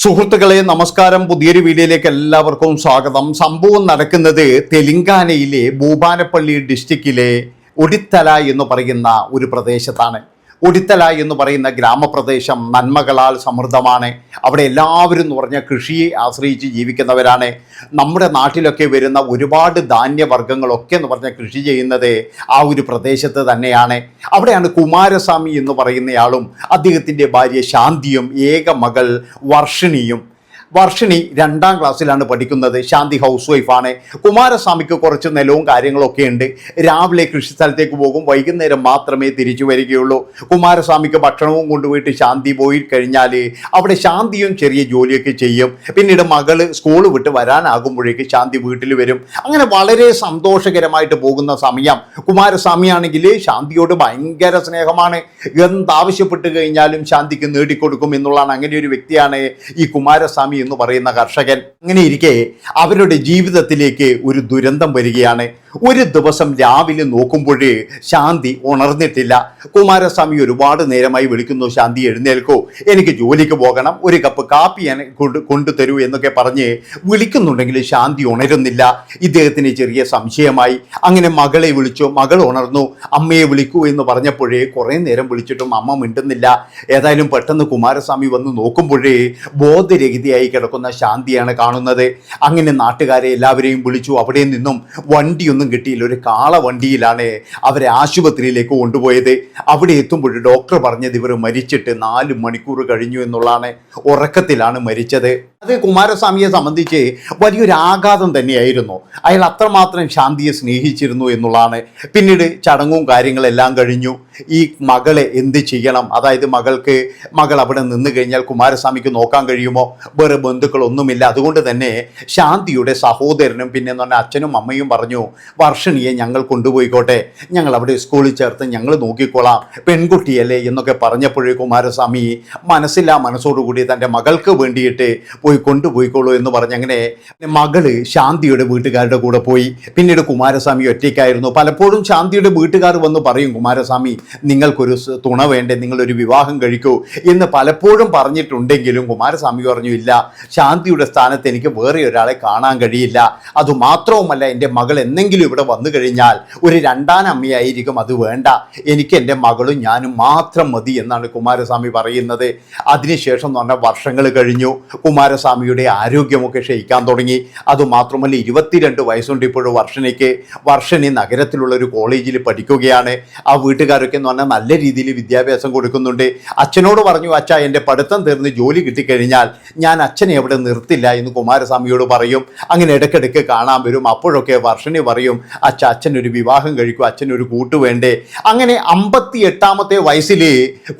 സുഹൃത്തുക്കളെ നമസ്കാരം. പുതിയൊരു വീഡിയോയിലേക്ക് എല്ലാവർക്കും സ്വാഗതം. സംഭവം നടക്കുന്നത് തെലങ്കാനയിലെ ഭൂപാനപ്പള്ളി ഡിസ്ട്രിക്റ്റിലെ ഒടിത്തല എന്ന് പറയുന്ന ഒരു പ്രദേശത്താണ്. ഒടിത്തല എന്ന് പറയുന്ന ഗ്രാമപ്രദേശം നന്മകളാൽ സമൃദ്ധമാണ്. അവിടെ എല്ലാവരും എന്ന് പറഞ്ഞാൽ കൃഷിയെ ആശ്രയിച്ച് ജീവിക്കുന്നവരാണ്. നമ്മുടെ നാട്ടിലൊക്കെ വരുന്ന ഒരുപാട് ധാന്യവർഗങ്ങളൊക്കെ എന്ന് പറഞ്ഞാൽ കൃഷി ചെയ്യുന്നത് ആ ഒരു പ്രദേശത്ത് തന്നെയാണ്. അവിടെയാണ് കുമാരസ്വാമി എന്ന് പറയുന്നയാളും അദ്ദേഹത്തിന്റെ ഭാര്യ ശാന്തിയും ഏക മകൾ വർഷിണിയും വർഷിണി രണ്ടാം ക്ലാസ്സിലാണ് പഠിക്കുന്നത്. ശാന്തി ഹൗസ് വൈഫാണ് കുമാരസ്വാമിക്ക് കുറച്ച് നിലവും കാര്യങ്ങളൊക്കെ ഉണ്ട്. രാവിലെ കൃഷി സ്ഥലത്തേക്ക് പോകും. വൈകുന്നേരം മാത്രമേ തിരിച്ചു വരികയുള്ളൂ. കുമാരസ്വാമിക്ക് ഭക്ഷണവും കൊണ്ടുപോയിട്ട് ശാന്തി പോയി കഴിഞ്ഞാൽ അവിടെ ശാന്തിയും ചെറിയ ജോലിയൊക്കെ ചെയ്യും. പിന്നീട് മകൾ സ്കൂൾ വിട്ട് വരാനാകുമ്പോഴേക്ക് ശാന്തി വീട്ടിൽ വരും. അങ്ങനെ വളരെ സന്തോഷകരമായിട്ട് പോകുന്ന സമയം കുമാരസ്വാമിയാണെങ്കിൽ ശാന്തിയോട് ഭയങ്കര സ്നേഹമാണ്. എന്താവശ്യപ്പെട്ട് കഴിഞ്ഞാലും ശാന്തിക്ക് നേടിക്കൊടുക്കും എന്നുള്ളതാണ്. അങ്ങനെ ഒരു വ്യക്തിയാണ് ഈ കുമാരസ്വാമി എന്ന് പറയുന്ന കർഷകൻ അങ്ങനെ ഇരിക്കെ അവരുടെ ജീവിതത്തിലേക്ക് ഒരു ദുരന്തം വരികയാണ്. ഒരു ദിവസം രാവിലെ നോക്കുമ്പോഴേ ശാന്തി ഉണർന്നിട്ടില്ല. കുമാരസ്വാമി ഒരുപാട് നേരമായി വിളിക്കുന്നു ശാന്തി എഴുന്നേൽക്കോ. എനിക്ക് ജോലിക്ക് പോകണം. ഒരു കപ്പ് കാപ്പി കൊണ്ട് കൊണ്ടുതരൂ എന്നൊക്കെ പറഞ്ഞ് വിളിക്കുന്നുണ്ടെങ്കിൽ ശാന്തി ഉണരുന്നില്ല. ഇദ്ദേഹത്തിന് ചെറിയ സംശയമായി. അങ്ങനെ മകളെ വിളിച്ചു. മകൾ ഉണർന്നു. അമ്മയെ വിളിക്കൂ എന്ന് പറഞ്ഞപ്പോഴേ കുറേ നേരം വിളിച്ചിട്ടും അമ്മ മിണ്ടുന്നില്ല. ഏതായാലും പെട്ടെന്ന് കുമാരസ്വാമി വന്ന് നോക്കുമ്പോഴേ ബോധരഹിതയായി കിടക്കുന്ന ശാന്തിയാണ് കാണുന്നത്. അങ്ങനെ നാട്ടുകാരെ എല്ലാവരെയും വിളിച്ചു. അവിടെ നിന്നും വണ്ടിയൊന്നും കിട്ടിയില്ല. ഒരു കാള വണ്ടിയിലാണ് അവരെ ആശുപത്രിയിലേക്ക് കൊണ്ടുപോയത്. അവിടെ എത്തുമ്പോൾ ഡോക്ടർ പറഞ്ഞത് ഇവർ മരിച്ചിട്ട് നാല് മണിക്കൂർ കഴിഞ്ഞു എന്നുള്ളതാണ് ഉറക്കത്തിലാണ് മരിച്ചത്. അത് കുമാരസ്വാമിയെ സംബന്ധിച്ച് വലിയൊരു ആഘാതം തന്നെയായിരുന്നു. അയാൾ അത്രമാത്രം ശാന്തിയെ സ്നേഹിച്ചിരുന്നു എന്നുള്ളതാണ്. പിന്നീട് ചടങ്ങും കാര്യങ്ങളെല്ലാം കഴിഞ്ഞു. ഈ മകളെ എന്ത് ചെയ്യണം? അതായത് മകൾക്ക് മകൾ അവിടെ നിന്ന് കഴിഞ്ഞാൽ കുമാരസ്വാമിക്ക് നോക്കാൻ കഴിയുമോ? വേറെ ബന്ധുക്കളൊന്നുമില്ല. അതുകൊണ്ട് തന്നെ ശാന്തിയുടെ സഹോദരനും പിന്നെ എന്ന് പറഞ്ഞാൽ അച്ഛനും അമ്മയും പറഞ്ഞു വർഷണിയെ ഞങ്ങൾ കൊണ്ടുപോയിക്കോട്ടെ. ഞങ്ങൾ അവിടെ സ്കൂളിൽ ചേർത്ത് ഞങ്ങൾ നോക്കിക്കോളാം. പെൺകുട്ടിയല്ലേ? എന്നൊക്കെ പറഞ്ഞപ്പോഴേ കുമാരസ്വാമി മനസ്സില്ലാ മനസ്സോടുകൂടി തന്റെ മകൾക്ക് വേണ്ടിയിട്ട് പോയി കൊണ്ടുപോയിക്കോളൂ എന്ന് പറഞ്ഞ് അങ്ങനെ മകൾ ശാന്തിയുടെ വീട്ടുകാരുടെ കൂടെ പോയി. പിന്നീട് കുമാരസ്വാമി ഒറ്റയ്ക്കായിരുന്നു. പലപ്പോഴും ശാന്തിയുടെ വീട്ടുകാർ വന്ന് പറയും കുമാരസ്വാമി നിങ്ങൾക്കൊരു തുണ വേണ്ടേ? നിങ്ങളൊരു വിവാഹം കഴിക്കൂ. എന്ന് പലപ്പോഴും പറഞ്ഞിട്ടുണ്ടെങ്കിലും കുമാരസ്വാമി പറഞ്ഞു ഇല്ല ശാന്തിയുടെ സ്ഥാനത്ത് എനിക്ക് വേറെ ഒരാളെ കാണാൻ കഴിയില്ല. അതുമാത്രവുമല്ല എന്റെ മകൾ എന്നെങ്കിലും ഇവിടെ വന്നു കഴിഞ്ഞാൽ ഒരു രണ്ടാം അമ്മയായിരിക്കും അത് വേണ്ട. എനിക്ക് എന്റെ മകളും ഞാനും മാത്രം മതി എന്നാണ് കുമാരസ്വാമി പറയുന്നത്. അതിനുശേഷം എന്ന് പറഞ്ഞാൽ വർഷങ്ങൾ കഴിഞ്ഞു. കുമാരസ്വാമിയുടെ ആരോഗ്യമൊക്കെ ക്ഷയിക്കാൻ തുടങ്ങി. അതുമാത്രമല്ല ഇരുപത്തിരണ്ട് വയസ്സുണ്ട് ഇപ്പോഴും വർഷനയ്ക്ക്. വർഷനി നഗരത്തിലുള്ള ഒരു കോളേജിൽ പഠിക്കുകയാണ്. ആ വീട്ടുകാരൊക്കെ എന്ന് പറഞ്ഞാൽ നല്ല രീതിയിൽ വിദ്യാഭ്യാസം കൊടുക്കുന്നുണ്ട്. അച്ഛനോട് പറഞ്ഞു അച്ഛാ എന്റെ പഠിത്തം തീർന്ന് ജോലി കിട്ടിക്കഴിഞ്ഞാൽ ഞാൻ അച്ഛനെ എവിടെ നിർത്തില്ല എന്ന് കുമാരസ്വാമിയോട് പറയും. അങ്ങനെ ഇടയ്ക്കിടയ്ക്ക് കാണാൻ വരും. അപ്പോഴൊക്കെ വർഷനി പറയും അച്ഛ അച്ഛനൊരു വിവാഹം കഴിക്കും അച്ഛനൊരു കൂട്ട് വേണ്ടേ? അങ്ങനെ അമ്പത്തി എട്ടാമത്തെ വയസ്സിൽ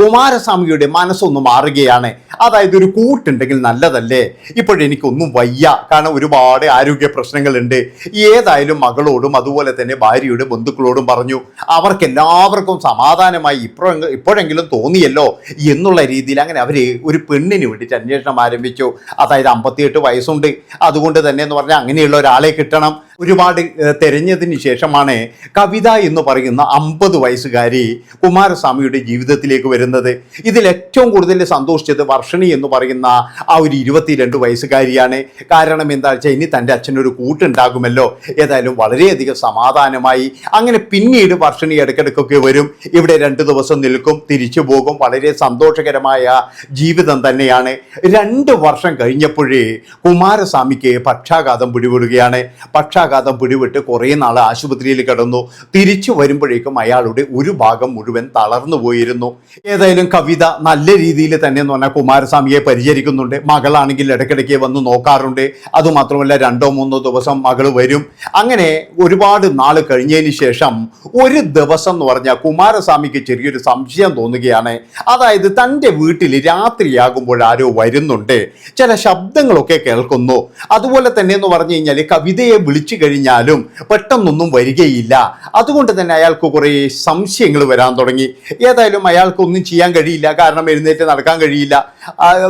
കുമാരസ്വാമിയുടെ മനസ്സൊന്ന് മാറുകയാണ്. അതായത് ഒരു കൂട്ടുണ്ടെങ്കിൽ നല്ലതല്ലേ? ഇപ്പോഴെനിക്കൊന്നും വയ്യ. കാരണം ഒരുപാട് ആരോഗ്യ പ്രശ്നങ്ങളുണ്ട്. ഏതായാലും മകളോടും അതുപോലെ തന്നെ ഭാര്യയുടെ ബന്ധുക്കളോടും പറഞ്ഞു അവർക്ക് എല്ലാവർക്കും സമാധാനമായി ഇപ്പോഴെ ഇപ്പോഴെങ്കിലും തോന്നിയല്ലോ എന്നുള്ള രീതിയിൽ അങ്ങനെ അവർ ഒരു പെണ്ണിന് വേണ്ടിയിട്ട് അന്വേഷണം ആരംഭിച്ചു. അതായത് അമ്പത്തിയെട്ട് വയസ്സുണ്ട്. അതുകൊണ്ട് തന്നെ എന്ന് പറഞ്ഞാൽ അങ്ങനെയുള്ള ഒരാളെ കിട്ടണം. ഒരുപാട് തിരഞ്ഞതിന് ശേഷമാണ് കവിത എന്ന് പറയുന്ന അമ്പത് വയസ്സുകാരി കുമാരസ്വാമിയുടെ ജീവിതത്തിലേക്ക് വരുന്നത്. ഇതിൽ ഏറ്റവും കൂടുതൽ സന്തോഷിച്ചത് വർഷണി എന്ന് പറയുന്ന ആ ഒരു ഇരുപത്തിരണ്ട് വയസ്സുകാരിയാണ്. കാരണം എന്താ വെച്ചാൽ ഇനി തന്റെ അച്ഛനൊരു കൂട്ടുണ്ടാകുമല്ലോ. ഏതായാലും വളരെയധികം സമാധാനമായി. അങ്ങനെ പിന്നീട് വർഷണി ഇടയ്ക്കിടയ്ക്കൊക്കെ വരും. ഇവിടെ രണ്ട് ദിവസം നിൽക്കും തിരിച്ചു പോകും. വളരെ സന്തോഷകരമായ ജീവിതം തന്നെയാണ്. രണ്ട് വർഷം കഴിഞ്ഞപ്പോഴേ കുമാരസ്വാമിക്ക് പക്ഷാഘാതം പിടിപെടുകയാണ്. പക്ഷാഘാതം പിടിപെട്ട് കുറേ നാൾ ആശുപത്രിയിൽ കിടന്നു. തിരിച്ചു വരുമ്പോഴേക്കും അയാളുടെ ഒരു ഭാഗം മുഴുവൻ തളർന്നു പോയിരുന്നു. ഏതായാലും കവിത നല്ല രീതിയിൽ തന്നെ എന്ന് പറഞ്ഞാൽ കുമാരസ്വാമിയെ പരിചരിക്കുന്നുണ്ട്. മകളാണെങ്കിൽ ഇടയ്ക്കിടയ്ക്ക് വന്ന് നോക്കാറുണ്ട്. അതുമാത്രമല്ല രണ്ടോ മൂന്നോ ദിവസം മകൾ വരും. അങ്ങനെ ഒരുപാട് നാൾ കഴിഞ്ഞതിന് ശേഷം ഒരു ദിവസം എന്ന് പറഞ്ഞാൽ കുമാരസ്വാമിക്ക് ചെറിയൊരു സംശയം തോന്നുകയാണ്. അതായത് തന്റെ വീട്ടിൽ രാത്രിയാകുമ്പോൾ ആരോ വരുന്നുണ്ട്. ചില ശബ്ദങ്ങളൊക്കെ കേൾക്കുന്നു. അതുപോലെ തന്നെ എന്ന് പറഞ്ഞു കഴിഞ്ഞാൽ കവിതയെ വിളിച്ചു കഴിഞ്ഞാലും പെട്ടെന്നൊന്നും വരികയില്ല. അതുകൊണ്ട് തന്നെ അയാൾക്ക് കുറേ സംശയങ്ങൾ വരാൻ തുടങ്ങി. ഏതായാലും അയാൾക്കൊന്നും ചെയ്യാൻ കഴിയില്ല. കാരണം എഴുന്നേറ്റ് നടക്കാൻ കഴിയില്ല.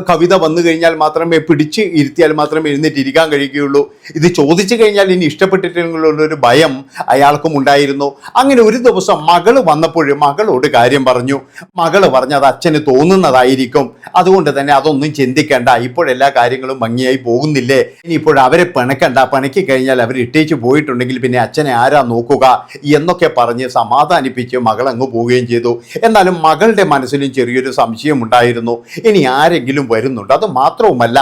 കവിത വന്നു കഴിഞ്ഞാൽ മാത്രമേ പിടിച്ച് ഇരുത്തിയാൽ മാത്രമേ എഴുന്നേറ്റിരിക്കാൻ കഴിയുകയുള്ളൂ. ഇത് ചോദിച്ചു കഴിഞ്ഞാൽ ഇനി ഇഷ്ടപ്പെട്ടിട്ടുള്ളൊരു ഭയം അയാൾക്കും ഉണ്ടായിരുന്നു. അങ്ങനെ ഒരു ദിവസം മകൾ വന്നപ്പോൾ മകളോട് കാര്യം പറഞ്ഞു. മകൾ പറഞ്ഞത് അച്ഛന് തോന്നുന്നതായിരിക്കും. അതുകൊണ്ട് തന്നെ അതൊന്നും ചിന്തിക്കേണ്ട. ഇപ്പോഴെല്ലാ കാര്യങ്ങളും ഭംഗിയായി പോകുന്നില്ലേ? ഇപ്പോൾ അവരെ പിണക്കണ്ട. പിണക്കി കഴിഞ്ഞാൽ അവർ ഇട്ടേച്ച് പോയിട്ടുണ്ടെങ്കിൽ പിന്നെ അച്ഛനെ ആരാ നോക്കുക എന്നൊക്കെ പറഞ്ഞ് സമാധാനിപ്പിച്ച് മകൾ അങ്ങ് പോവുകയും ചെയ്തു. എന്നാലും മകളുടെ മനസ്സിലും ചെറിയൊരു സംശയം ഉണ്ടായിരുന്നു. ഇനി ആരെങ്കിലും വരുന്നുണ്ട്. അത് മാത്രവുമല്ല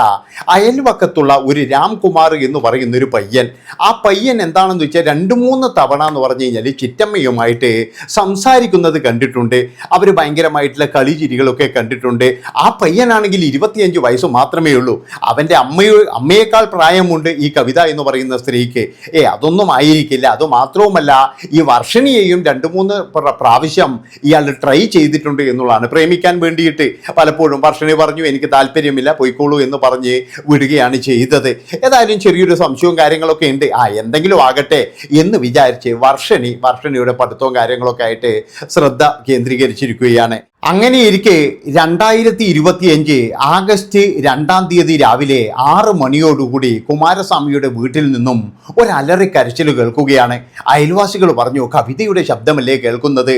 അയൽവക്കത്തുള്ള ഒരു രാംകുമാർ എന്ന് പറയുന്ന ഒരു പയ്യൻ ആ പയ്യൻ എന്താണെന്ന് വെച്ചാൽ രണ്ട് മൂന്ന് തവണ എന്ന് പറഞ്ഞു കഴിഞ്ഞാൽ ചിറ്റമ്മയുമായിട്ട് സംസാരിക്കുന്നത് കണ്ടിട്ടുണ്ട്. അവർ ഭയങ്കരമായിട്ടുള്ള കളിചിരികളൊക്കെ കണ്ടിട്ടുണ്ട്. ആ പയ്യനാണെങ്കിൽ ഇരുപത്തിയഞ്ച് വയസ്സ് മാത്രമേ ഉള്ളൂ. അവന്റെ അമ്മയോ അമ്മയേക്കാൾ പ്രായമുണ്ട് ഈ കവിത എന്ന് പറയുന്ന സ്ത്രീക്ക്. ഏ അതൊന്നും ആയിരിക്കില്ല. അത് മാത്രവുമല്ല ഈ വർഷണിയെയും രണ്ട് മൂന്ന് പ്രാവശ്യം ഇയാൾ ട്രൈ ചെയ്തിട്ടുണ്ട് എന്നുള്ളതാണ്. പ്രേമിക്കാൻ വേണ്ടിയിട്ട് പലപ്പോഴും വർഷണി എനിക്ക് താല്പര്യമില്ല പോയിക്കോളൂ എന്ന് പറഞ്ഞ് വിടുകയാണ് ചെയ്തത്. ഏതായാലും ചെറിയൊരു സംശയവും കാര്യങ്ങളൊക്കെ ഉണ്ട്. ആ എന്തെങ്കിലും ആകട്ടെ എന്ന് വിചാരിച്ച് വർഷണി വർഷണിയുടെ പഠിത്തവും കാര്യങ്ങളൊക്കെ ആയിട്ട് ശ്രദ്ധ കേന്ദ്രീകരിച്ചിരിക്കുകയാണ്. അങ്ങനെ ഇരിക്കെ രണ്ടായിരത്തി ഇരുപത്തിയഞ്ച് ആഗസ്റ്റ് രണ്ടാം തീയതി രാവിലെ ആറ് മണിയോടുകൂടി കുമാരസ്വാമിയുടെ വീട്ടിൽ നിന്നും ഒരു അലറി കരച്ചിൽ കേൾക്കുകയാണ്. അയൽവാസികൾ പറഞ്ഞു കവിതയുടെ ശബ്ദമല്ലേ കേൾക്കുന്നത്?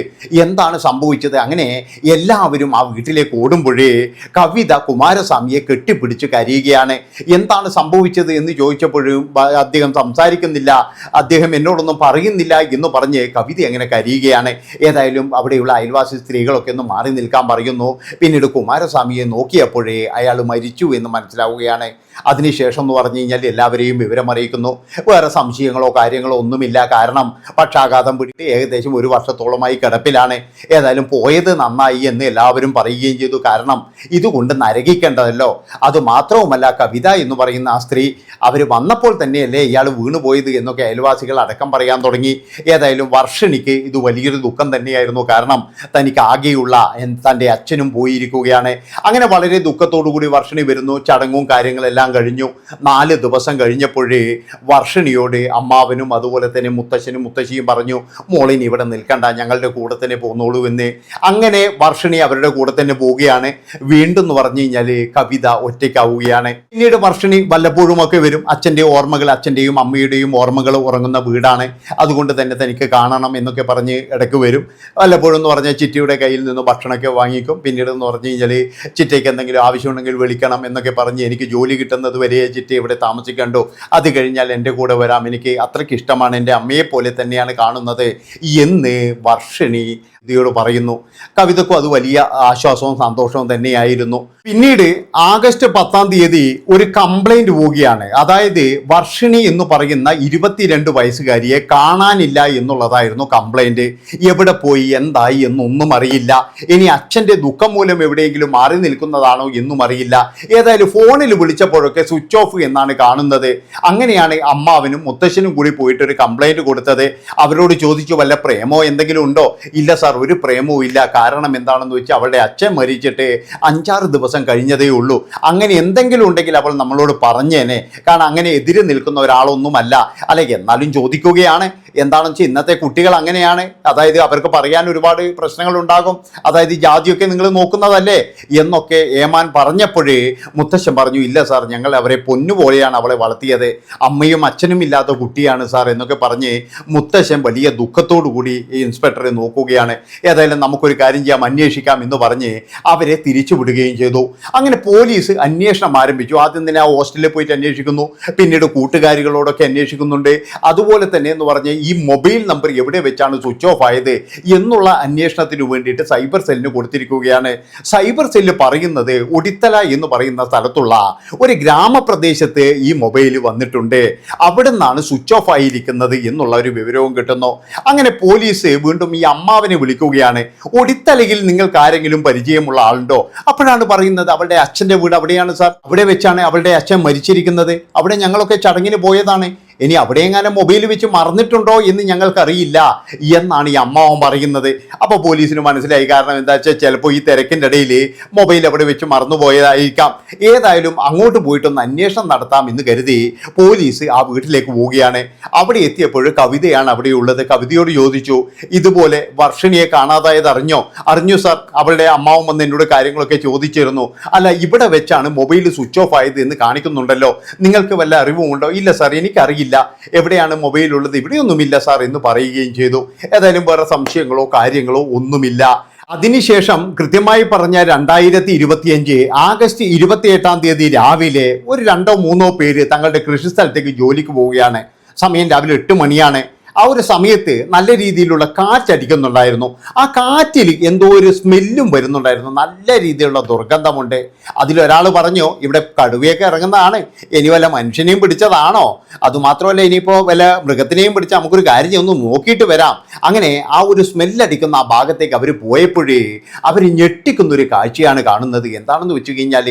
എന്താണ് സംഭവിച്ചത്? അങ്ങനെ എല്ലാവരും ആ വീട്ടിലേക്ക് ഓടുമ്പോഴേ കവിത കുമാരസ്വാമിയെ കെട്ടിപ്പിടിച്ച് കരയുകയാണ്. എന്താണ് സംഭവിച്ചത്? എന്ന് ചോദിച്ചപ്പോഴും അദ്ദേഹം സംസാരിക്കുന്നില്ല. അദ്ദേഹം എന്നോടൊന്നും പറയുന്നില്ല എന്ന് പറഞ്ഞ് കവിത അങ്ങനെ കരയുകയാണ്. ഏതായാലും അവിടെയുള്ള അയൽവാസി സ്ത്രീകളൊക്കെ ഒന്ന് മാറി നിൽക്കാൻ പറയുന്നു. പിന്നീട് കുമാരസ്വാമിയെ നോക്കിയപ്പോഴേ അയാൾ മരിച്ചു എന്ന് മനസ്സിലാവുകയാണ്. അതിനുശേഷം എന്ന് പറഞ്ഞു കഴിഞ്ഞാൽ എല്ലാവരെയും വിവരം അറിയിക്കുന്നു. വേറെ സംശയങ്ങളോ കാര്യങ്ങളോ ഒന്നുമില്ല. കാരണം പക്ഷാഘാതം പിടിച്ച് ഏകദേശം ഒരു വർഷത്തോളമായി കിടപ്പിലാണ്. ഏതായാലും പോയത് നന്നായി എന്ന് എല്ലാവരും പറയുകയും ചെയ്തു. കാരണം ഇതുകൊണ്ട് നരകിക്കേണ്ടതല്ലോ. അതുമാത്രവുമല്ല കവിത എന്ന് പറയുന്ന ആ സ്ത്രീ അവർ വന്നപ്പോൾ തന്നെയല്ലേ ഇയാൾ വീണുപോയത് എന്നൊക്കെ അയൽവാസികൾ അടക്കം പറയാൻ തുടങ്ങി. ഏതായാലും വർഷണിക്ക് ഇത് വലിയൊരു ദുഃഖം തന്നെയായിരുന്നു. കാരണം തനിക്ക് ആകെയുള്ള തന്റെ അച്ഛനും പോയിരിക്കുകയാണ്. അങ്ങനെ വളരെ ദുഃഖത്തോടു കൂടി വർഷണി വരുന്നു. ചടങ്ങും കാര്യങ്ങളെല്ലാം കഴിഞ്ഞു. നാല് ദിവസം കഴിഞ്ഞപ്പോഴേ വർഷണിയോട് അമ്മാവനും അതുപോലെ തന്നെ മുത്തശ്ശനും മുത്തശ്ശിയും പറഞ്ഞു മോളിനി ഇവിടെ നിൽക്കണ്ട ഞങ്ങളുടെ കൂടെ തന്നെ പോന്നോളൂ എന്ന്. അങ്ങനെ വർഷിണി അവരുടെ കൂടെ തന്നെ പോവുകയാണ്. വീണ്ടും എന്ന് പറഞ്ഞു കഴിഞ്ഞാൽ കവിത ഒറ്റയ്ക്കാവുകയാണ്. പിന്നീട് വർഷിണി വല്ലപ്പോഴും ഒക്കെ വരും. അച്ഛന്റെ ഓർമ്മകൾ അച്ഛന്റെയും അമ്മയുടെയും ഓർമ്മകൾ ഉറങ്ങുന്ന വീടാണ്. അതുകൊണ്ട് തന്നെ തനിക്ക് കാണണം എന്നൊക്കെ പറഞ്ഞ് ഇടയ്ക്ക് വരും. വല്ലപ്പോഴും എന്ന് പറഞ്ഞാൽ ചിറ്റിയുടെ കയ്യിൽ നിന്ന് ഭക്ഷണമൊക്കെ വാങ്ങിക്കും. പിന്നീട് എന്ന് പറഞ്ഞു കഴിഞ്ഞാൽ ചിറ്റയ്ക്ക് എന്തെങ്കിലും ആവശ്യമുണ്ടെങ്കിൽ വിളിക്കണം എന്നൊക്കെ പറഞ്ഞ് എനിക്ക് ജോലി കിട്ടുന്നത് വരെ ചിറ്റി ഇവിടെ താമസിക്കണ്ടോ. അത് കഴിഞ്ഞാൽ എന്റെ കൂടെ വരാം. എനിക്ക് അത്രയ്ക്ക് ഇഷ്ടമാണ് എന്റെ അമ്മയെ പോലെ തന്നെയാണ് കാണുന്നത് എന്ന് വർഷിണി ഇതിയോട് പറയുന്നു. കവിതക്കും അത് വലിയ ആശ്വാസവും സന്തോഷവും തന്നെയായിരുന്നു. പിന്നീട് ആഗസ്റ്റ് പത്താം തീയതി ഒരു കംപ്ലൈന്റ് പോവുകയാണ്. അതായത് വർഷിണി എന്ന് പറയുന്ന ഇരുപത്തിരണ്ട് വയസ്സുകാരിയെ കാണാനില്ല എന്നുള്ളതായിരുന്നു കംപ്ലൈന്റ് എവിടെ പോയി എന്തായി എന്നൊന്നും അറിയില്ല. ഇനി അച്ഛന്റെ ദുഃഖം മൂലം എവിടെയെങ്കിലും മാറി നിൽക്കുന്നതാണോ എന്നും അറിയില്ല. ഏതായാലും ഫോണിൽ വിളിച്ചപ്പോഴൊക്കെ സ്വിച്ച് ഓഫ് എന്നാണ് കാണുന്നത്. അങ്ങനെയാണ് അമ്മാവനും മുത്തശ്ശനും കൂടി പോയിട്ട് ഒരു കംപ്ലൈന്റ് കൊടുത്തത്. അവരോട് ചോദിച്ചു വല്ല പ്രേമോ എന്തെങ്കിലും ഉണ്ടോ? ഇല്ല സാർ ഒരു പ്രേമവും ഇല്ല. കാരണം എന്താണെന്ന് വെച്ചാൽ അവളുടെ അച്ഛൻ മരിച്ചിട്ട് അഞ്ചാറ് ദിവസം കഴിഞ്ഞതേ ഉള്ളൂ. അങ്ങനെ എന്തെങ്കിലും ഉണ്ടെങ്കിൽ അവൾ നമ്മളോട് പറഞ്ഞേനെ. കാരണം അങ്ങനെ എതിരെ നിൽക്കുന്ന ഒരാളൊന്നുമല്ല. അല്ലെ എന്നാലും ചോദിക്കുകയാണ്. എന്താണെന്ന് വെച്ചാൽ ഇന്നത്തെ കുട്ടികൾ അങ്ങനെയാണ്. അതായത് അവർക്ക് പറയാൻ ഒരുപാട് പ്രശ്നങ്ങൾ ഉണ്ടാകും. അതായത് ജാതിയൊക്കെ നിങ്ങൾ നോക്കുന്നതല്ലേ? എന്നൊക്കെ ഏമാൻ പറഞ്ഞപ്പോഴേ മുത്തശ്ശൻ പറഞ്ഞു ഇല്ല സാർ ഞങ്ങൾ അവരെ പൊന്നുപോലെയാണ് അവളെ വളർത്തിയത്. അമ്മയും അച്ഛനും ഇല്ലാത്ത കുട്ടിയാണ് സാർ എന്നൊക്കെ പറഞ്ഞ് മുത്തശ്ശൻ വലിയ കൂടി ഈ ഇൻസ്പെക്ടറെ നോക്കുകയാണ്. ഏതായാലും നമുക്കൊരു കാര്യം ചെയ്യാം അന്വേഷിക്കാം എന്ന് പറഞ്ഞ് അവരെ തിരിച്ചുവിടുകയും ചെയ്തു. അങ്ങനെ പോലീസ് അന്വേഷണം ആരംഭിച്ചു. ആദ്യം തന്നെ ആ ഹോസ്റ്റലിൽ പോയിട്ട് അന്വേഷിക്കുന്നു. പിന്നീട് കൂട്ടുകാരികളോടൊക്കെ അന്വേഷിക്കുന്നുണ്ട്. അതുപോലെ തന്നെ എന്ന് പറഞ്ഞ് ഈ മൊബൈൽ നമ്പർ എവിടെ വെച്ചാണ് സ്വിച്ച് ഓഫ് ആയത് എന്നുള്ള അന്വേഷണത്തിന് വേണ്ടിയിട്ട് സൈബർ സെല്ലിന് കൊടുത്തിരിക്കുകയാണ്. സൈബർ സെല്ല് പറയുന്നത് ഒടിത്തല എന്ന് പറയുന്ന സ്ഥലത്തുള്ള ഒരു ഗ്രാമപ്രദേശത്ത് ഈ മൊബൈൽ വന്നിട്ടുണ്ട്. അവിടെ നിന്നാണ് സ്വിച്ച് ഓഫ് ആയിരിക്കുന്നത് എന്നുള്ള ഒരു വിവരവും കിട്ടുന്നു. അങ്ങനെ പോലീസ് വീണ്ടും ഈ അമ്മാവനെ വിളിക്കുകയാണ്. ഒടിത്തലയിൽ നിങ്ങൾക്ക് ആരെങ്കിലും പരിചയമുള്ള ആളുണ്ടോ? അപ്പോഴാണ് പറയുന്നത് അവളുടെ അച്ഛന്റെ വീട് അവിടെയാണ് സാർ. അവിടെ വെച്ചാണ് അവളുടെ അച്ഛൻ മരിച്ചിരിക്കുന്നത്. അവിടെ ഞങ്ങളൊക്കെ ചടങ്ങിന് പോയതാണ്. ഇനി അവിടെയെങ്ങാനും മൊബൈൽ വെച്ച് മറന്നിട്ടുണ്ടോ എന്ന് ഞങ്ങൾക്കറിയില്ല എന്നാണ് ഈ അമ്മാവൻ പറയുന്നത്. അപ്പോൾ പോലീസിന് മനസ്സിലായി. കാരണം എന്താ വെച്ചാൽ ചിലപ്പോൾ ഈ തിരക്കിന്റെ ഇടയിൽ മൊബൈൽ അവിടെ വെച്ച് മറന്നുപോയതായിരിക്കാം. ഏതായാലും അങ്ങോട്ട് പോയിട്ടൊന്ന് അന്വേഷണം നടത്താം എന്ന് കരുതി പോലീസ് ആ വീട്ടിലേക്ക് പോവുകയാണ്. അവിടെ എത്തിയപ്പോൾ കവിതയാണ് അവിടെയുള്ളത്. കവിതയോട് ചോദിച്ചു ഇതുപോലെ വർഷിണിയെ കാണാതായത് അറിഞ്ഞോ? അറിഞ്ഞു സർ. അവളുടെ അമ്മാവൻ വന്ന് എന്നോട് കാര്യങ്ങളൊക്കെ ചോദിച്ചിരുന്നു. അല്ല ഇവിടെ വെച്ചാണ് മൊബൈൽ സ്വിച്ച് ഓഫ് ആയത് എന്ന് കാണിക്കുന്നുണ്ടല്ലോ. നിങ്ങൾക്ക് വല്ല അറിവുമുണ്ടോ? ഇല്ല സാർ എനിക്കറിയില്ല. എവിടെയാണ് മൊബൈൽ ഉള്ളത്? ഇവിടെയൊന്നുമില്ല സാർ എന്ന് പറയുകയും ചെയ്തു. ഏതായാലും വേറെ സംശയങ്ങളോ കാര്യങ്ങളോ ഒന്നുമില്ല. അതിനുശേഷം കൃത്യമായി പറഞ്ഞ രണ്ടായിരത്തി ഇരുപത്തിയഞ്ച് ആഗസ്റ്റ് ഇരുപത്തിയെട്ടാം തീയതി രാവിലെ ഒരു രണ്ടോ മൂന്നോ പേര് തങ്ങളുടെ കൃഷി സ്ഥലത്തേക്ക് ജോലിക്ക് പോവുകയാണ്. സമയം രാവിലെ എട്ട് മണിയാണ്. ആ ഒരു സമയത്ത് നല്ല രീതിയിലുള്ള കാറ്റടിക്കുന്നുണ്ടായിരുന്നു. ആ കാറ്റിൽ എന്തോ ഒരു സ്മെല്ലും വരുന്നുണ്ടായിരുന്നു. നല്ല രീതിയിലുള്ള ദുർഗന്ധമുണ്ട്. അതിലൊരാൾ പറഞ്ഞു ഇവിടെ കടുവയൊക്കെ ഇറങ്ങുന്നതാണ്. ഇനി വല്ല മനുഷ്യനെയും പിടിച്ചതാണോ? അതുമാത്രമല്ല ഇനിയിപ്പോൾ വല്ല മൃഗത്തിനെയും പിടിച്ച നമുക്കൊരു കാര്യം ഒന്ന് നോക്കിയിട്ട് വരാം. അങ്ങനെ ആ ഒരു സ്മെല്ലടിക്കുന്ന ആ ഭാഗത്തേക്ക് അവർ പോയപ്പോഴേ അവർ ഞെട്ടിക്കുന്ന ഒരു കാഴ്ചയാണ് കാണുന്നത്. എന്താണെന്ന് വെച്ച് കഴിഞ്ഞാൽ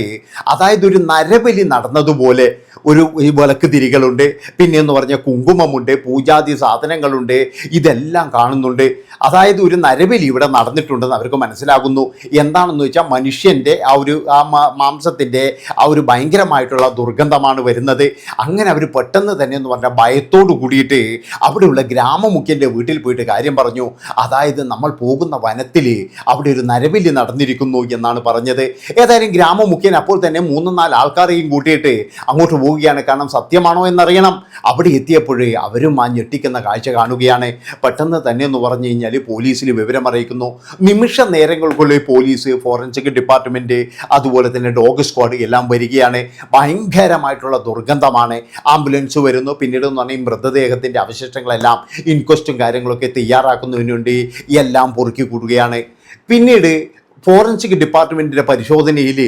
അതായത് ഒരു നരബലി നടന്നതുപോലെ ഒരു വിളക്ക് തിരികളുണ്ട്. പിന്നെ എന്ന് പറഞ്ഞ കുങ്കുമമുണ്ട്. പൂജാതി സാധനങ്ങളുണ്ട് ഇതെല്ലാം കാണുന്നുണ്ട്. അതായത് ഒരു നരബലി ഇവിടെ നടന്നിട്ടുണ്ടെന്ന് അവർക്ക് മനസ്സിലാകുന്നു. എന്താണെന്ന് വെച്ചാൽ മനുഷ്യന്റെ ആ ഒരു ആ മാംസത്തിന്റെ ആ ഒരു ഭയങ്കരമായിട്ടുള്ള ദുർഗന്ധമാണ് വരുന്നത്. അങ്ങനെ അവർ പെട്ടെന്ന് തന്നെ എന്ന് പറഞ്ഞാൽ ഭയത്തോട് കൂടിയിട്ട് അവിടെയുള്ള ഗ്രാമമുഖ്യന്റെ വീട്ടിൽ പോയിട്ട് കാര്യം പറഞ്ഞു. അതായത് നമ്മൾ പോകുന്ന വനത്തിൽ അവിടെ ഒരു നരബലി നടന്നിരിക്കുന്നു എന്നാണ് പറഞ്ഞത്. ഏതായാലും ഗ്രാമമുഖ്യൻ അപ്പോൾ തന്നെ മൂന്ന് നാല് ആൾക്കാരെയും കൂട്ടിയിട്ട് അങ്ങോട്ട് പോവുകയാണ്. കാരണം സത്യമാണോ എന്നറിയണം. അവിടെ എത്തിയപ്പോഴേ അവരും ആ ഞെട്ടിക്കുന്ന കാഴ്ച കാണുകയാണ്. പെട്ടെന്ന് തന്നെ എന്ന് പറഞ്ഞു കഴിഞ്ഞാൽ പോലീസിൽ വിവരം അറിയിക്കുന്നു. നിമിഷ നേരങ്ങൾക്കുള്ളിൽ പോലീസ് ഫോറൻസിക് ഡിപ്പാർട്ട്മെന്റ് അതുപോലെ തന്നെ ഡോഗ് സ്ക്വാഡ് എല്ലാം വരികയാണ്. ഭയങ്കരമായിട്ടുള്ള ദുർഗന്ധമാണ്. ആംബുലൻസ് വരുന്നു. പിന്നീട് എന്ന് പറഞ്ഞാൽ മൃതദേഹത്തിന്റെ അവശിഷ്ടങ്ങളെല്ലാം ഇൻക്വസ്റ്റും കാര്യങ്ങളൊക്കെ തയ്യാറാക്കുന്നതിനുവേണ്ടി എല്ലാം പൊറുക്കി കൂടുകയാണ്. പിന്നീട് ഫോറൻസിക് ഡിപ്പാർട്ട്മെന്റിന്റെ പരിശോധനയിൽ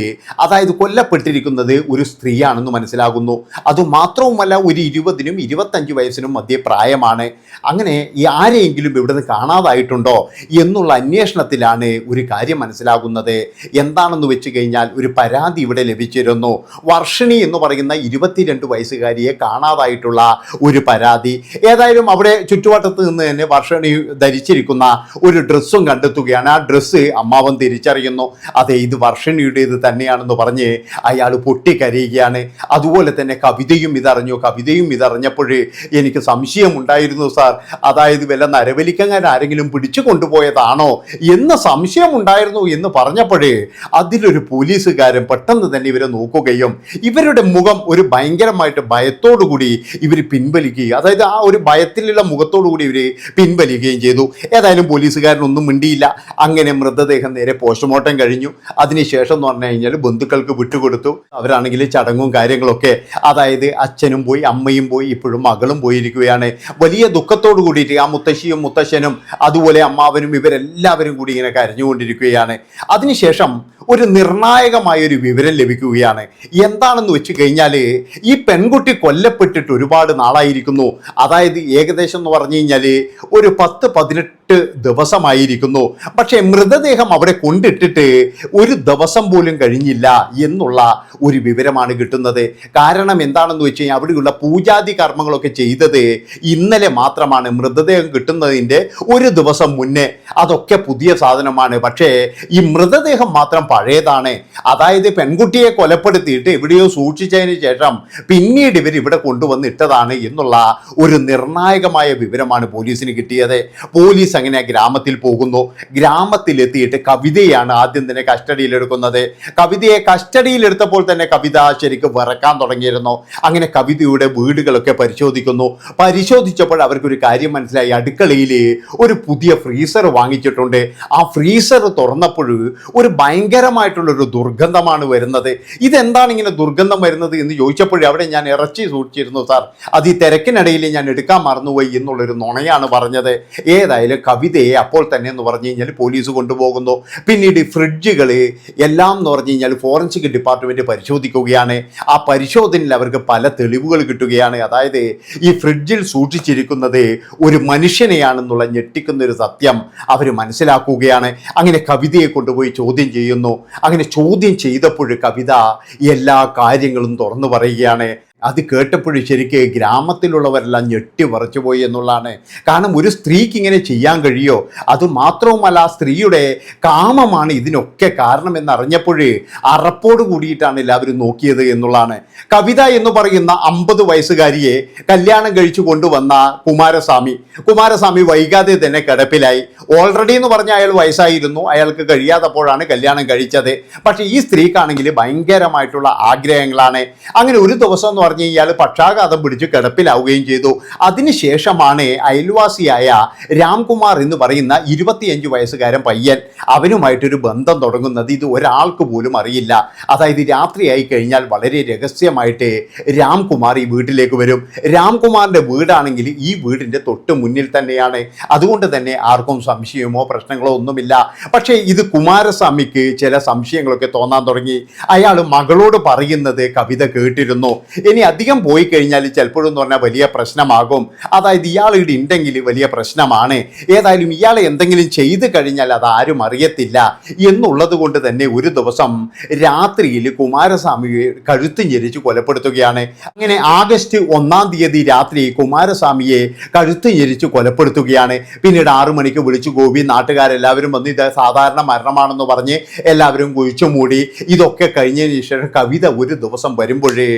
അതായത് കൊല്ലപ്പെട്ടിരിക്കുന്നത് ഒരു സ്ത്രീയാണെന്ന് മനസ്സിലാകുന്നു. അതുമാത്രവുമല്ല ഒരു ഇരുപതിനും ഇരുപത്തഞ്ച് വയസ്സിനും മധ്യ പ്രായമാണ്. അങ്ങനെ ഈ ആരെയെങ്കിലും ഇവിടുന്ന് കാണാതായിട്ടുണ്ടോ എന്നുള്ള അന്വേഷണത്തിലാണ് ഒരു കാര്യം മനസ്സിലാകുന്നത്. എന്താണെന്ന് വെച്ച് കഴിഞ്ഞാൽ ഒരു പരാതി ഇവിടെ ലഭിച്ചിരുന്നു. വർഷിണി എന്ന് പറയുന്ന ഇരുപത്തിരണ്ട് വയസ്സുകാരിയെ കാണാതായിട്ടുള്ള ഒരു പരാതി. ഏതായാലും അവിടെ ചുറ്റുവട്ടത്ത് നിന്ന് തന്നെ വർഷിണി ധരിച്ചിരിക്കുന്ന ഒരു ഡ്രസ്സും കണ്ടെത്തുകയാണ്. ആ ഡ്രസ്സ് അമ്മാവൻ തിരിച്ചറിയുന്നു. അതെ ഇത് വർഷിണിയുടേത് തന്നെയാണെന്ന് പറഞ്ഞ് അയാൾ പൊട്ടിക്കരയുകയാണ്. അതുപോലെ തന്നെ കവിതയും ഇതറിഞ്ഞു. കവിതയും ഇതറിഞ്ഞപ്പോഴേ എനിക്ക് സംശയമുണ്ടായിരുന്നു സാർ. അതായത് വല്ല നരവലിക്കങ്ങാൻ ആരെങ്കിലും പിടിച്ചു കൊണ്ടുപോയതാണോ എന്ന സംശയമുണ്ടായിരുന്നു എന്ന് പറഞ്ഞപ്പോഴേ അതിലൊരു പോലീസുകാരൻ പെട്ടെന്ന് തന്നെ ഇവരെ നോക്കുകയും ഇവരുടെ മുഖം ഒരു ഭയങ്കരമായിട്ട് ഭയത്തോടുകൂടി ഇവർ പിൻവലിക്കുകയും അതായത് ആ ഒരു ഭയത്തിലുള്ള മുഖത്തോടു കൂടി ഇവർ പിൻവലിക്കുകയും ചെയ്തു. ഏതായാലും പോലീസുകാരനൊന്നും മിണ്ടിയില്ല. അങ്ങനെ മൃതദേഹം നേരെ പോസ്റ്റ്മോർട്ടം കഴിഞ്ഞു. അതിനുശേഷം എന്ന് പറഞ്ഞു കഴിഞ്ഞാൽ ബന്ധുക്കൾക്ക് വിട്ടുകൊടുത്തു. അവരാണെങ്കിൽ ചടങ്ങും കാര്യങ്ങളൊക്കെ അതായത് അച്ഛനും പോയി അമ്മയും പോയി ഇപ്പോഴും മകളും പോയിരിക്കുകയാണ്. വലിയ ദുഃഖത്തോടു കൂടിയിട്ട് ആ മുത്തശ്ശിയും മുത്തശ്ശനും അതുപോലെ അമ്മാവനും ഇവരെല്ലാവരും കൂടി ഇങ്ങനെ കരഞ്ഞുകൊണ്ടിരിക്കുകയാണ്. അതിനുശേഷം ഒരു നിർണായകമായ ഒരു വിവരം ലഭിക്കുകയാണ്. എന്താണെന്ന് വെച്ച് കഴിഞ്ഞാൽ ഈ പെൺകുട്ടി കൊല്ലപ്പെട്ടിട്ട് ഒരുപാട് നാളായിരിക്കുന്നു. അതായത് ഏകദേശം എന്ന് പറഞ്ഞു കഴിഞ്ഞാൽ ഒരു പത്ത് പതിനെട്ട് ദിവസമായിരിക്കുന്നു. പക്ഷേ മൃതദേഹം അവിടെ കൊണ്ടിട്ടിട്ട് ഒരു ദിവസം പോലും കഴിഞ്ഞില്ല എന്നുള്ള ഒരു വിവരമാണ് കിട്ടുന്നത്. കാരണം എന്താണെന്ന് വെച്ച് കഴിഞ്ഞാൽ അവിടെയുള്ള പൂജാതി കർമ്മങ്ങളൊക്കെ ചെയ്തത് ഇന്നലെ മാത്രമാണ് മൃതദേഹം കിട്ടുന്നതിന്റെ ഒരു ദിവസം മുന്നേ. അതൊക്കെ പുതിയ സാധനമാണ്. പക്ഷേ ഈ മൃതദേഹം മാത്രം പഴയതാണ്. അതായത് പെൺകുട്ടിയെ കൊലപ്പെടുത്തിയിട്ട് എവിടെയോ സൂക്ഷിച്ചതിന് ശേഷം പിന്നീട് ഇവർ ഇവിടെ കൊണ്ടുവന്നിട്ടതാണ് എന്നുള്ള ഒരു നിർണായകമായ വിവരമാണ് പോലീസിന് കിട്ടിയത്. പോലീസ് അങ്ങനെ ആ ഗ്രാമത്തിൽ പോകുന്നു? ഗ്രാമത്തിലെത്തിയിട്ട് കവിതയാണ് ആദ്യം തന്നെ കസ്റ്റഡിയിലെടുക്കുന്നത്. കവിതയെ കസ്റ്റഡിയിലെടുത്തപ്പോൾ തന്നെ കവിത ശരിക്കും വിറക്കാൻ തുടങ്ങിയിരുന്നു. അങ്ങനെ കവിതയുടെ വീടുകളൊക്കെ പരിശോധിക്കുന്നു. പരിശോധിച്ചപ്പോൾ അവർക്കൊരു കാര്യം മനസ്സിലായി. അടുക്കളയിൽ ഒരു പുതിയ ഫ്രീസർ വാങ്ങിച്ചിട്ടുണ്ട്. ആ ഫ്രീസർ തുറന്നപ്പോൾ ഒരു ഭയങ്കരമായിട്ടുള്ളൊരു ദുർഗന്ധമാണ് വരുന്നത്. ഇതെന്താണ് ഇങ്ങനെ ദുർഗന്ധം വരുന്നത് എന്ന് ചോദിച്ചപ്പോഴേ അവിടെ ഞാൻ ഇറച്ചി സൂക്ഷിച്ചിരുന്നു സാർ. അത് ഈ തിരക്കിനിടയിൽ ഞാൻ എടുക്കാൻ മറന്നുപോയി എന്നുള്ളൊരു നുണയാണ് പറഞ്ഞത്. ഏതായാലും കവിതയെ അപ്പോൾ തന്നെ എന്ന് പറഞ്ഞു കഴിഞ്ഞാൽ പോലീസ് കൊണ്ടുപോകുന്നു. പിന്നീട് ഫ്രിഡ്ജുകൾ എല്ലാം എന്ന് പറഞ്ഞു കഴിഞ്ഞാൽ ഫോറൻസിക് ഡിപ്പാർട്ട്മെന്റ് പരിശോധിക്കുകയാണ്. ആ പരിശോധനയിൽ അവർക്ക് പല തെളിവുകൾ കിട്ടുകയാണ്. അതായത് ഈ ഫ്രിഡ്ജിൽ സൂക്ഷിച്ചിരിക്കുന്നത് ഒരു മനുഷ്യനെയാണെന്നുള്ള ഞെട്ടിക്കുന്ന ഒരു സത്യം അവർ മനസ്സിലാക്കുകയാണ്. അങ്ങനെ കവിതയെ കൊണ്ടുപോയി ചോദ്യം ചെയ്യുന്നു. അങ്ങനെ ചോദ്യം ചെയ്തപ്പോൾ കവിത എല്ലാ കാര്യങ്ങളും തുറന്നു പറയുകയാണ്. അത് കേട്ടപ്പോഴും ശരിക്ക് ഗ്രാമത്തിലുള്ളവരെല്ലാം ഞെട്ടി വറച്ചു പോയി എന്നുള്ളതാണ്. കാരണം ഒരു സ്ത്രീക്ക് ഇങ്ങനെ ചെയ്യാൻ കഴിയോ? അത് മാത്രവുമല്ല ആ സ്ത്രീയുടെ കാമമാണ് ഇതിനൊക്കെ കാരണമെന്ന് അറിഞ്ഞപ്പോഴേ അറപ്പോട് കൂടിയിട്ടാണ് എല്ലാവരും നോക്കിയത് എന്നുള്ളതാണ്. കവിത എന്ന് പറയുന്ന അമ്പത് വയസ്സുകാരിയെ കല്യാണം കഴിച്ചു കൊണ്ടുവന്ന കുമാരസ്വാമി. കുമാരസ്വാമി വൈകാതെ തന്നെ കിടപ്പിലായി. ഓൾറെഡി എന്ന് പറഞ്ഞാൽ അയാൾ വയസ്സായിരുന്നു. അയാൾക്ക് കഴിയാത്തപ്പോഴാണ് കല്യാണം കഴിച്ചത്. പക്ഷേ ഈ സ്ത്രീക്കാണെങ്കിൽ ഭയങ്കരമായിട്ടുള്ള ആഗ്രഹങ്ങളാണ്. അങ്ങനെ ഒരു ദിവസം എന്ന് പറഞ്ഞു കഴിഞ്ഞാൽ പക്ഷാഘാതം പിടിച്ച് കിടപ്പിലാവുകയും ചെയ്തു. അതിനുശേഷമാണ് അയൽവാസിയായ രാംകുമാർ എന്ന് പറയുന്ന ഇരുപത്തിയഞ്ച് വയസ്സുകാരൻ പയ്യൻ അവനുമായിട്ടൊരു ബന്ധം തുടങ്ങുന്നത് ഇത് ഒരാൾക്ക് പോലും അറിയില്ല. അതായത് രാത്രിയായി കഴിഞ്ഞാൽ വളരെ രഹസ്യമായിട്ട് രാംകുമാർ ഈ വീട്ടിലേക്ക് വരും. രാംകുമാറിന്റെ വീടാണെങ്കിൽ ഈ വീടിന്റെ തൊട്ട് മുന്നിൽ തന്നെയാണ്. അതുകൊണ്ട് തന്നെ ആർക്കും സംശയമോ പ്രശ്നങ്ങളോ ഒന്നുമില്ല. പക്ഷേ ഇത് കുമാരസ്വാമിക്ക് ചില സംശയങ്ങളൊക്കെ തോന്നാൻ തുടങ്ങി. അയാൾ മകളോട് പറയുന്നത് കവിത കേട്ടിരുന്നു. ഇനി അധികം പോയി കഴിഞ്ഞാൽ ചിലപ്പോഴെന്ന് പറഞ്ഞാൽ വലിയ പ്രശ്നമാകും. അതായത് ഇയാൾ ഇവിടെ ഉണ്ടെങ്കിൽ വലിയ പ്രശ്നമാണ്. ഏതായാലും ഇയാളെ എന്തെങ്കിലും ചെയ്തു കഴിഞ്ഞാൽ അത് ആരും അറിയത്തില്ല. എന്നുള്ളത് കൊണ്ട് തന്നെ ഒരു ദിവസം രാത്രിയിൽ കുമാരസ്വാമി കഴുത്ത് ഞെരിച്ച് കൊലപ്പെടുത്തുകയാണ്. അങ്ങനെ ആഗസ്റ്റ് ഒന്നാം തീയതി രാത്രി കുമാരസ്വാമിയെ കഴുത്ത് ഞെരിച്ച് കൊലപ്പെടുത്തുകയാണ്. പിന്നീട് ആറു മണിക്ക് വിളിച്ചു ഗോപി നാട്ടുകാരെല്ലാവരും വന്ന് ഇത് സാധാരണ മരണമാണെന്ന് പറഞ്ഞ് എല്ലാവരും കുഴിച്ചു മൂടി ഇതൊക്കെ കഴിഞ്ഞതിന് ശേഷം കവിത ഒരു ദിവസം വരുമ്പോഴേ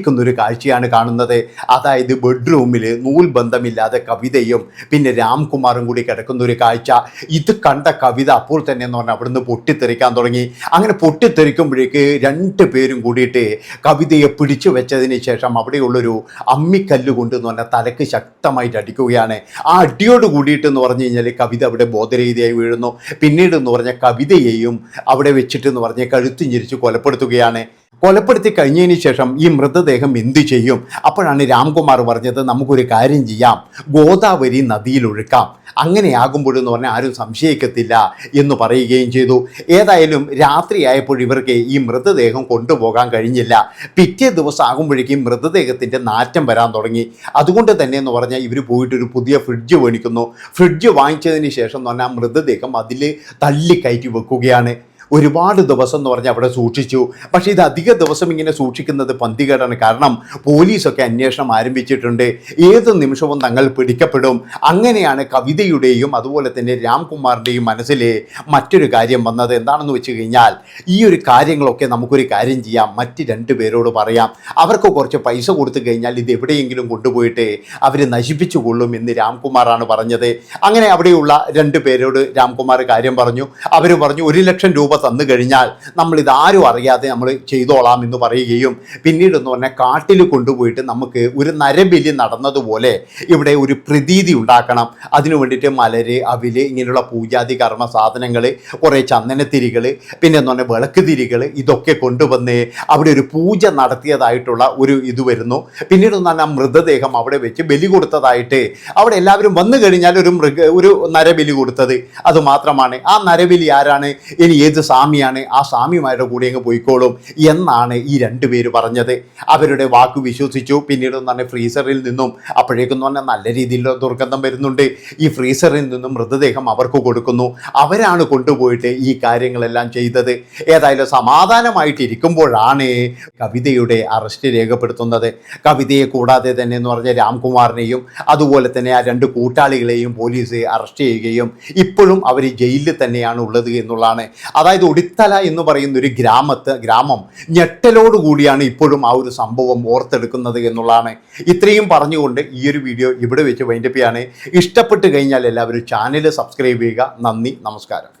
ഞെട്ടിക്കുന്നൊരു കാഴ്ചയാണ് കാണുന്നത്. അതായത് ബെഡ്റൂമിൽ നൂൽ ബന്ധമില്ലാതെ കവിതയും പിന്നെ രാംകുമാറും കൂടി കിടക്കുന്ന ഒരു കാഴ്ച. ഇത് കണ്ട കവിത അപ്പോൾ തന്നെ എന്ന് പറഞ്ഞാൽ അവിടുന്ന് പൊട്ടിത്തെറിക്കാൻ തുടങ്ങി. അങ്ങനെ പൊട്ടിത്തെറിക്കുമ്പോഴേക്ക് രണ്ട് പേരും കൂടിയിട്ട് കവിതയെ പിടിച്ചു വെച്ചതിന് ശേഷം അവിടെയുള്ളൊരു അമ്മിക്കല്ല് കൊണ്ട് എന്ന് പറഞ്ഞാൽ തലക്ക് ശക്തമായിട്ട് അടിക്കുകയാണ്. ആ അടിയോട് കൂടിയിട്ട് എന്ന് പറഞ്ഞു കഴിഞ്ഞാൽ കവിത അവിടെ ബോധരഹിതയായി വീഴുന്നു. പിന്നീട് എന്ന് പറഞ്ഞ കവിതയെയും അവിടെ വെച്ചിട്ട് എന്ന് പറഞ്ഞ കഴുത്ത് കൊലപ്പെടുത്തുകയാണ്. കൊലപ്പെടുത്തി കഴിഞ്ഞതിന് ശേഷം ഈ മൃതദേഹം എന്തു ചെയ്യും? അപ്പോഴാണ് രാംകുമാർ പറഞ്ഞത് നമുക്കൊരു കാര്യം ചെയ്യാം. ഗോദാവരി നദിയിൽ ഒഴുക്കാം. അങ്ങനെയാകുമ്പോഴെന്ന് പറഞ്ഞാൽ ആരും സംശയിക്കത്തില്ല എന്ന് പറയുകയും ചെയ്തു. ഏതായാലും രാത്രിയായപ്പോൾ ഇവർക്ക് ഈ മൃതദേഹം കൊണ്ടുപോകാൻ കഴിഞ്ഞില്ല. പിറ്റേ ദിവസം ആകുമ്പോഴേക്കും മൃതദേഹത്തിന്റെ നാറ്റം വരാൻ തുടങ്ങി. അതുകൊണ്ട് തന്നെ എന്ന് പറഞ്ഞാൽ ഇവർ പോയിട്ട് ഒരു പുതിയ ഫ്രിഡ്ജ് മേടിക്കുന്നു. ഫ്രിഡ്ജ് വാങ്ങിച്ചതിന് ശേഷം എന്ന് പറഞ്ഞാൽ മൃതദേഹം അതിൽ തള്ളിക്കയറ്റി വെക്കുകയാണ്. ഒരുപാട് ദിവസം എന്ന് പറഞ്ഞാൽ അവിടെ സൂക്ഷിച്ചു. പക്ഷേ ഇത് അധിക ദിവസം ഇങ്ങനെ സൂക്ഷിക്കുന്നത് പന്തികേടാണ്. കാരണം പോലീസൊക്കെ അന്വേഷണം ആരംഭിച്ചിട്ടുണ്ട്. ഏത് നിമിഷവും തങ്ങൾ പിടിക്കപ്പെടും. അങ്ങനെയാണ് കവിതയുടെയും അതുപോലെ തന്നെ രാംകുമാറിന്റെയും മനസ്സിലെ മറ്റൊരു കാര്യം വന്നത്. എന്താണെന്ന് വെച്ച് കഴിഞ്ഞാൽ ഈ ഒരു കാര്യങ്ങളൊക്കെ നമുക്കൊരു കാര്യം ചെയ്യാം. മറ്റ് രണ്ട് പേരോട് പറയാം. അവർക്ക് കുറച്ച് പൈസ കൊടുത്തു കഴിഞ്ഞാൽ ഇത് എവിടെയെങ്കിലും കൊണ്ടുപോയിട്ട് അവർ നശിപ്പിച്ചു കൊള്ളും എന്ന് രാംകുമാറാണ് പറഞ്ഞത്. അങ്ങനെ അവിടെയുള്ള രണ്ട് പേരോട് രാംകുമാർ കാര്യം പറഞ്ഞു. അവർ പറഞ്ഞു ഒരു ലക്ഷം രൂപ തന്നു കഴിഞ്ഞാൽ നമ്മൾ ഇതാരും അറിയാതെ നമ്മൾ ചെയ്തോളാം എന്ന് പറയുകയും പിന്നീട് എന്ന് പറഞ്ഞാൽ കാട്ടിൽ കൊണ്ടുപോയിട്ട് നമുക്ക് ഒരു നരബലി നടന്നതുപോലെ ഇവിടെ ഒരു പ്രതീതി ഉണ്ടാക്കണം. അതിനു വേണ്ടിയിട്ട് മലര് അവിൽ ഇങ്ങനെയുള്ള പൂജാതി കർമ്മ സാധനങ്ങൾ കുറേ ചന്ദനത്തിരികൾ പിന്നെ എന്ന് പറഞ്ഞാൽ വിളക്ക് തിരികൾ ഇതൊക്കെ കൊണ്ടുവന്ന് അവിടെ ഒരു പൂജ നടത്തിയതായിട്ടുള്ള ഒരു ഇത് വരുന്നു. പിന്നീട് എന്ന് പറഞ്ഞാൽ മൃതദേഹം അവിടെ വെച്ച് ബലി കൊടുത്തതായിട്ട് അവിടെ എല്ലാവരും വന്നു കഴിഞ്ഞാൽ ഒരു മൃഗ ഒരു നരബലി കൊടുത്തത്. അത് മാത്രമാണ്. ആ നരബലി ആരാണ്? ഇനി ഏത് സ്വാമിയാണ് ആ സ്വാമിമാരുടെ കൂടെ അങ്ങ് പോയിക്കോളും എന്നാണ് ഈ രണ്ടുപേര് പറഞ്ഞത്. അവരുടെ വാക്ക് വിശ്വസിച്ചു. പിന്നീട് പറഞ്ഞാൽ ഫ്രീസറിൽ നിന്നും അപ്പോഴേക്കും എന്ന് പറഞ്ഞാൽ നല്ല രീതിയിലുള്ള ദുർഗന്ധം വരുന്നുണ്ട്. ഈ ഫ്രീസറിൽ നിന്നും മൃതദേഹം അവർക്ക് കൊടുക്കുന്നു. അവരാണ് കൊണ്ടുപോയിട്ട് ഈ കാര്യങ്ങളെല്ലാം ചെയ്തത്. ഏതായാലും സമാധാനമായിട്ട് ഇരിക്കുമ്പോഴാണ് കവിതയുടെ അറസ്റ്റ് രേഖപ്പെടുത്തുന്നത്. കവിതയെ കൂടാതെ തന്നെ എന്ന് പറഞ്ഞ രാംകുമാറിനെയും അതുപോലെ തന്നെ ആ രണ്ട് കൂട്ടാളികളെയും പോലീസ് അറസ്റ്റ് ചെയ്യുകയും ഇപ്പോഴും അവർ ജയിലിൽ തന്നെയാണ് ഉള്ളത് എന്നുള്ളതാണ്. അതായത് ഒടിത്തല എന്ന് പറയുന്ന ഒരു ഗ്രാമത്ത് ഗ്രാമം ഞെട്ടലോടുകൂടിയാണ് ഇപ്പോഴും ആ ഒരു സംഭവം ഓർത്തെടുക്കുന്നത് എന്നുള്ളതാണ്. ഇത്രയും പറഞ്ഞുകൊണ്ട് ഈ ഒരു വീഡിയോ ഇവിടെ വെച്ച് വൈൻഡപ്പ് ചെയ്യാണ്. ഇഷ്ടപ്പെട്ട് കഴിഞ്ഞാൽ എല്ലാവരും ചാനൽ സബ്സ്ക്രൈബ് ചെയ്യുക. നന്ദി നമസ്കാരം.